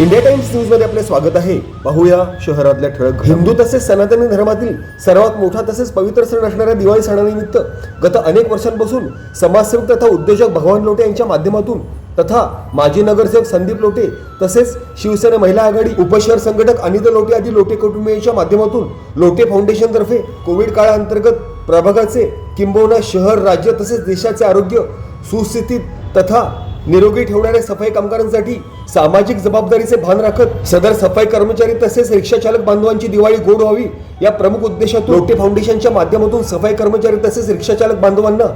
India times न्यूजमध्ये आपले स्वागत आहे. पाहूया शहरातल्या ठळक हिंदू तसेच सनातनी धर्मातील सर्वात मोठा तसेच पवित्र सण असणाऱ्या दिवाळी सणानिमित्त गत अनेक वर्षांपासून समाजसेवक तथा उद्योजक भगवान लोटे यांच्या माध्यमातून तथा माजी नगरसेवक संदीप लोटे तसेच शिवसेना महिला आघाडी उपशहर संघटक अनिता लोटे आदी लोटे कुटुंबियांच्या माध्यमातून लोटे फाउंडेशन तर्फे कोविड काळाअंतर्गत प्रभागाचे किंबहुना शहर राज्य तसेच देशाचे आरोग्य सुस्थितीत तथा निरोगी ठेवणाऱ्या सफाई कामगारांसाठी सामाजिक जबाबदारीचे भान राखत सदर सफाई कर्मचारी तसेच रिक्षा चालक बांधवांची दिवाळी गोड व्हावी या प्रमुख उद्देशातून लोटे फाउंडेशनच्या माध्यमातून सफाई कर्मचारी तसेच रिक्षा चालक बांधवांना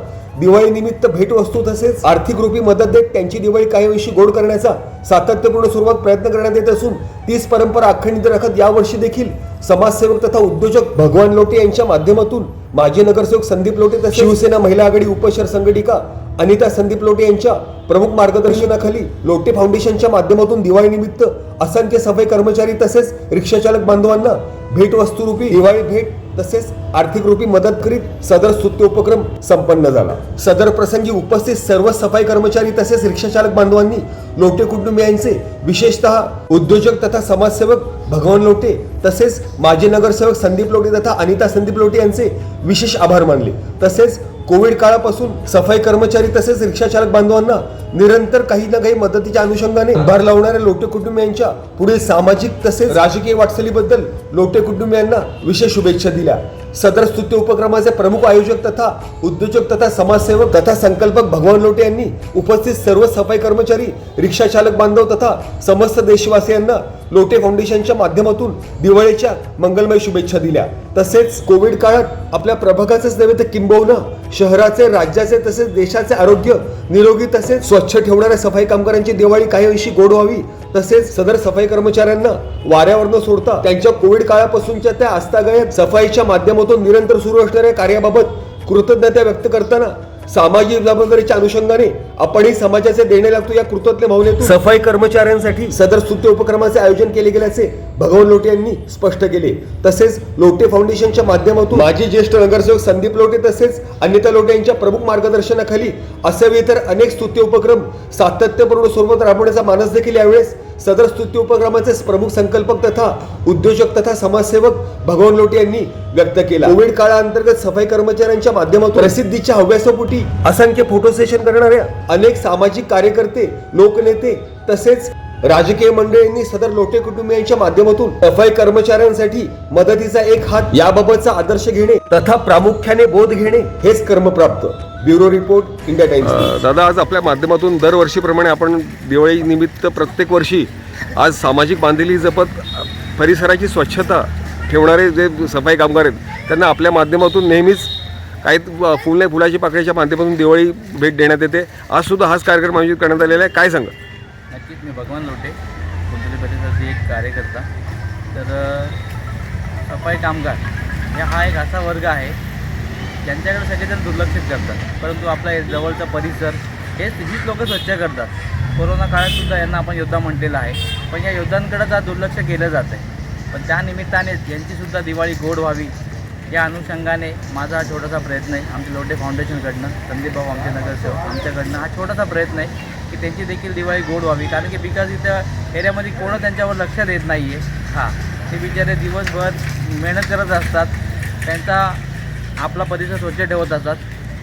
दिवाळी निमित्त भेटवस्तू तसेच आर्थिक रूपी मदत देत त्यांची दिवाळी काही वर्षी गोड करण्याचा सातत्यपूर्ण सुरुवात प्रयत्न करण्यात येत असून तीच परंपरा अखंडित राखत यावर्षी देखील समाजसेवक तथा उद्योजक भगवान लोटे यांच्या माध्यमातून माजी नगरसेवक संदीप लोटे तसेच शिवसेना महिला आघाडी उपशहर संघटिका अनिता संदीप लोटे यांच्या प्रमुख मार्गदर्शनाखाली लोटे फाउंडेशनच्या माध्यमातून दिवाळी निमित्त असंख्य सफाई कर्मचारी तसेच रिक्षाचालक बांधवांना भेटवस्तूरूपी दिवाळी भेट तसेच आर्थिक रूपी मदत करीत सदर स्तुत्य उपक्रम संपन्न झाला. सदर प्रसंगी उपस्थित सर्व सफाई कर्मचारी तसेच रिक्षाचालक बांधवांनी लोटे कुटुंबियांचे विशेषतः उद्योजक तथा समाजसेवक भगवान लोटे तसेच माजी नगरसेवक संदीप लोटे तथा अनिता संदीप लोटे यांचे विशेष आभार मानले. तसेच कोविड काळापासून सफाई कर्मचारी तसेच रिक्षाचालक बांधवांना निरंतर काही ना काही मदतीच्या अनुषंगाने भर लावणाऱ्या लोटे कुटुंबियांच्या पुढील सामाजिक तसेच राजकीय वाटचालीबद्दल लोटे कुटुंबियांना विशेष शुभेच्छा दिल्या. सदर स्तुत्य उपक्रमाचे प्रमुख आयोजक तथा उद्योजक तथा समाजसेवक तथा संकल्पक भगवान लोटे यांनी उपस्थित सर्व सफाई कर्मचारी रिक्षाचालक बांधव तथा समस्त देशवासियांना लोटे फाउंडेशनच्या माध्यमातून दिवाळीच्या मंगलमय शुभेच्छा दिल्या. तसेच कोविड काळात आपल्या प्रभागाचेच नव्हे तर किंबहुना शहराचे राज्याचे तसेच देशाचे आरोग्य निरोगी तसेच स्वच्छ ठेवणाऱ्या सफाई कामगारांची दिवाळी काही अंशी गोड व्हावी. तसेच सदर सफाई कर्मचाऱ्यांना वाऱ्यावर न सोडता त्यांच्या कोविड काळापासूनच्या त्या आस्थागायत सफाईच्या माध्यमातून निरंतर सुरू असणाऱ्या कार्याबाबत कृतज्ञता व्यक्त करताना सामाजिक जबाबदारीच्या अनुषंगाने आपणही समाजाचे देणे लागतो या कृतज्ञ भावनेतून सफाई कर्मचाऱ्यांसाठी सदर स्तुत्य उपक्रमाचे आयोजन केले गेल्याचे भगवान लोटे यांनी स्पष्ट केले. तसेच लोटे फाउंडेशनच्या माध्यमातून माजी ज्येष्ठ नगरसेवक संदीप लोटे तसेच अनिता लोटे यांच्या प्रमुख मार्गदर्शनाखाली असे इतर अनेक स्तुत्य उपक्रम सातत्यपूर्ण स्वरूपात राबवण्याचा मानस देखील यावेळेस सदर स्तुत्य उपक्रमाचे प्रमुख संकल्पक तथा उद्योजक तथा समाजसेवक भगवान लोटे यांनी व्यक्त केला. कोविड काळाअंतर्गत सफाई कर्मचाऱ्यांच्या माध्यमातून प्रसिद्धीच्या हव्यासोपोटी असंख्य फोटो सेशन करणाऱ्या अनेक सामाजिक कार्यकर्ते लोकनेते तसेच राजकीय मंडळींनी सदर लोटे कुटुंबियांच्या माध्यमातून सफाई कर्मचाऱ्यांसाठी मदतीचा एक हात याबाबतचा आदर्श घेणे तथा प्रामुख्याने बोध घेणे हेच कर्मप्राप्त. Bureau report India Times. दादा आज आपल्या माध्यमातून दरवर्षीप्रमाणे आपण दिवाळी निमित्त प्रत्येक वर्षी आज सामाजिक बांधिली जपत परिसराची स्वच्छता ठेवणारे जे सफाई कामगार आहेत त्यांना आपल्या माध्यमातून नेहमीच काही फुल नाही फुलाची पाकळीच्या माध्यमातून दिवाळी भेट देण्यात येते. आज सुद्धा हाच कार्यक्रम आयोजित करण्यात आलेला आहे. काय सांगा? नक्कीच मी भगवान लोटे कोणतरी परिसराचे एक कार्यकर्ता. तर सफाई कामगार हा एक असा वर्ग आहे ज्यांच्याकडे सगळेजण दुर्लक्षित करतात परंतु आपला जवळचा परिसर हेच हीच लोकं स्वच्छ करतात. कोरोना काळातसुद्धा यांना आपण योद्धा म्हटलेलं आहे. पण या योद्धांकडे आज दुर्लक्ष केलं जात आहे. पण त्या निमित्तानेच यांचीसुद्धा दिवाळी गोड व्हावी या अनुषंगाने माझा हा छोटासा प्रयत्न आहे. आमच्या लोटे फाउंडेशनकडनं संदीप भाऊ आमचे नगरसेवक आमच्याकडनं हा छोटासा प्रयत्न आहे की त्यांची देखील दिवाळी गोड व्हावी. कारण की बिकॉज इथं एरियामध्ये कोणं त्यांच्यावर लक्ष देत नाही आहे हां ते बिचारे दिवसभर मेहनत करत असतात. त्यांचा आपला परिसर स्वच्छ ठेवत असतात.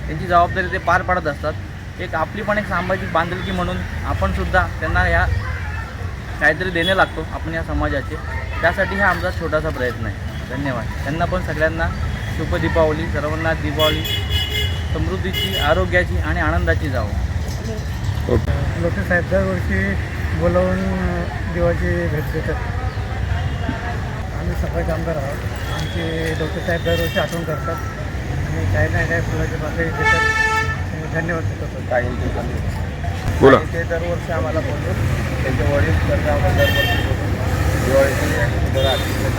त्यांची जबाबदारी ते पार पाडत असतात. एक आपली पण एक सामाजिक बांधिलकी म्हणून आपणसुद्धा त्यांना ह्या काहीतरी देणे लागतो आपण या समाजाचे. त्यासाठी हा आमचा छोटासा प्रयत्न आहे. धन्यवाद. त्यांना पण सगळ्यांना शुभ दीपावली सर्वांना दिवाळी समृद्धीची आरोग्याची आणि आनंदाची जावं. लोक साहेब दरवर्षी बोलावून देवाची भेट देतात. आम्ही सफाई कामगार आहोत. आमचे लोटे साहेब दरवर्षी आठवण करतात. आणि काही नाही काही फुलाचे पाकळी देतात. आणि धन्यवाद देतात बोला. ते दरवर्षी आम्हाला बोलून त्यांचे वडील करता आम्हाला दरवर्षी बोलून दिवाळीची आणि जरा लोटे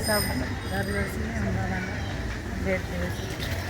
साहेब दरवर्षी आम्हाला भेट देतात